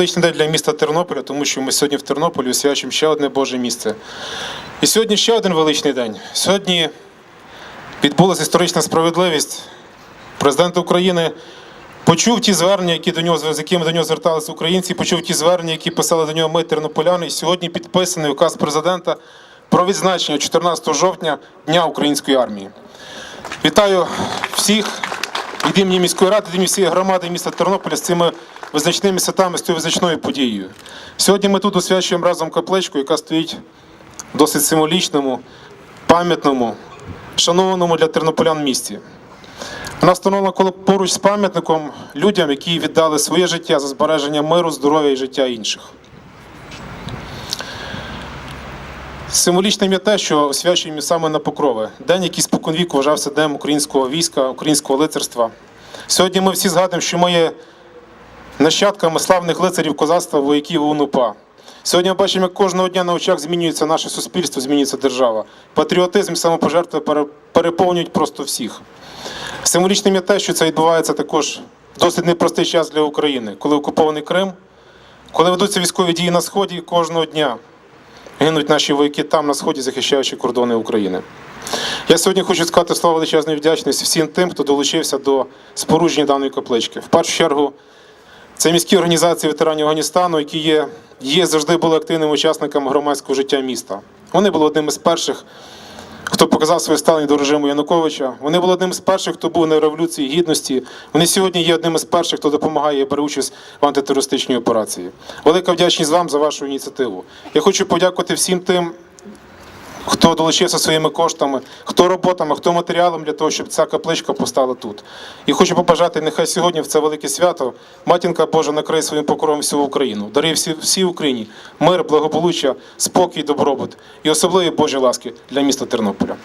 Величний день для міста Тернополя, тому що ми сьогодні в Тернополі освячуємо ще одне Боже місце. І сьогодні ще один величний день. Сьогодні відбулася історична справедливість. Президент України почув ті звернення, які до нього, з якими до нього зверталися українці, почув ті звернення, які писали до нього ми, тернополяни. І сьогодні підписаний указ президента про відзначення 14 жовтня Дня української армії. Вітаю всіх від імені міської ради, від імені всієї громади міста Тернополя з цими визначними святами, з цією визначною подією. Сьогодні ми тут освячуємо разом капличку, яка стоїть в досить символічному, пам'ятному, шанованому для тернополян місті. Вона встановлена коло- поруч з пам'ятником людям, які віддали своє життя за збереження миру, здоров'я і життя інших. Символічним є те, що освячуємо саме на Покрови. День, який споконвіку вважався днем українського війська, українського лицарства. Сьогодні ми всі згадуємо, що ми є нащадками славних лицарів козацтва, вояків УНУПА. Сьогодні ми бачимо, як кожного дня на очах змінюється наше суспільство, змінюється держава. Патріотизм і самопожертви переповнюють просто всіх. Символічним є те, що це відбувається також досить непростий час для України, коли окупований Крим, коли ведуться військові дії на сході кожного дня. Гинуть наші вояки там на сході, захищаючи кордони України. Я сьогодні хочу сказати слово величезної вдячності всім тим, хто долучився до спорудження даної каплички. В першу чергу, це міські організації ветеранів Афганістану, які є, є завжди були активними учасниками громадського життя міста. Вони були одним із перших, хто показав своє ставлення до режиму Януковича. Вони були одним з перших, хто був на революції гідності. Вони сьогодні є одним із перших, хто допомагає бере участь в антитерористичній операції. Велика вдячність вам за вашу ініціативу. Я хочу подякувати всім тим, хто долучився своїми коштами, хто роботами, хто матеріалом для того, щоб ця капличка постала тут. І хочу побажати, нехай сьогодні в це велике свято матінка Божа накриє своїм покровом всю Україну, дарує всі, всій Україні мир, благополуччя, спокій, добробут і особливі Божі ласки для міста Тернополя.